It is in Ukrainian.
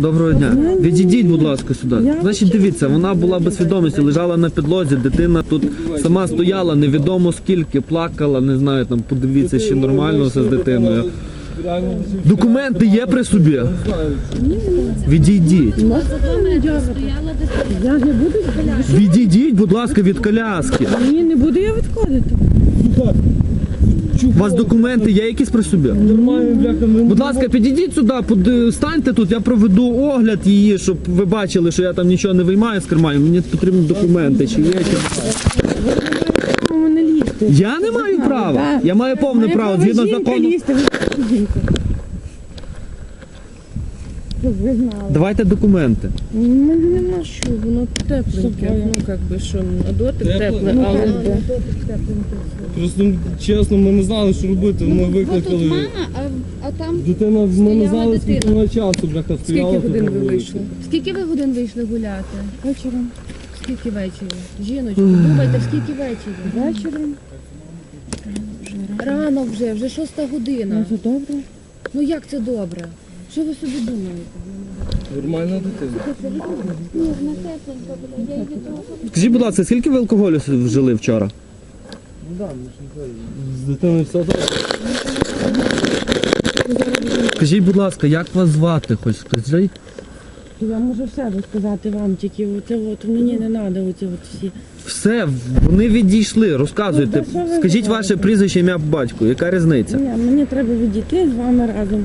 Доброго дня. Відійдіть, будь ласка, сюди. Значить, дивіться, вона була без свідомості, лежала на підлозі, дитина тут сама стояла, невідомо скільки, плакала, не знаю, там подивіться, чи нормально все з дитиною. Документи є при собі? Відійдіть. Я не буду Відійдіть, будь ласка, від коляски. Ні, не буду я відходити. У вас документи є якісь при собі? Будь ласка, підійдіть сюди, под- станьте тут, я проведу огляд її, щоб ви бачили, що я там нічого не виймаю з карманів. Мені потрібні документи, чи є чи У мене лізти. Я не маю права. Я маю повне Має право право згідно жінка закону. лізти, ви жінка. Щоб ви знали. Давайте документи. Ну, нема що, тепленьке. Ну, як би, що, на дотик тепле, але... Просто чесно, ми не знали, що робити. Ми Ну, тут мама, а, а там Дитина, ми не знали, скільки вона часу, бляха, Скільки стояла. тут годин ви вийшли? скільки ви годин вийшли гуляти? Вечором. Скільки ввечері? Жіночку, думайте, скільки ввечері? Вечором. Рано вже, вже шоста година. Ну, це добре. Ну як це добре? Що ви собі думаєте? Нормальна дитина. Скажіть, будь ласка, скільки ви алкоголю вжили вчора? З дитиною все добре. Скажіть, будь ласка, як вас звати? Хоч скажіть? Я можу все розказати вам, тільки оце от мені не треба оці от всі. Все, вони відійшли, розказуйте. Ну, та що ви Скажіть говорите? ваше прізвище, ім'я по батьку. Яка різниця? Ні, мені треба відійти з вами разом.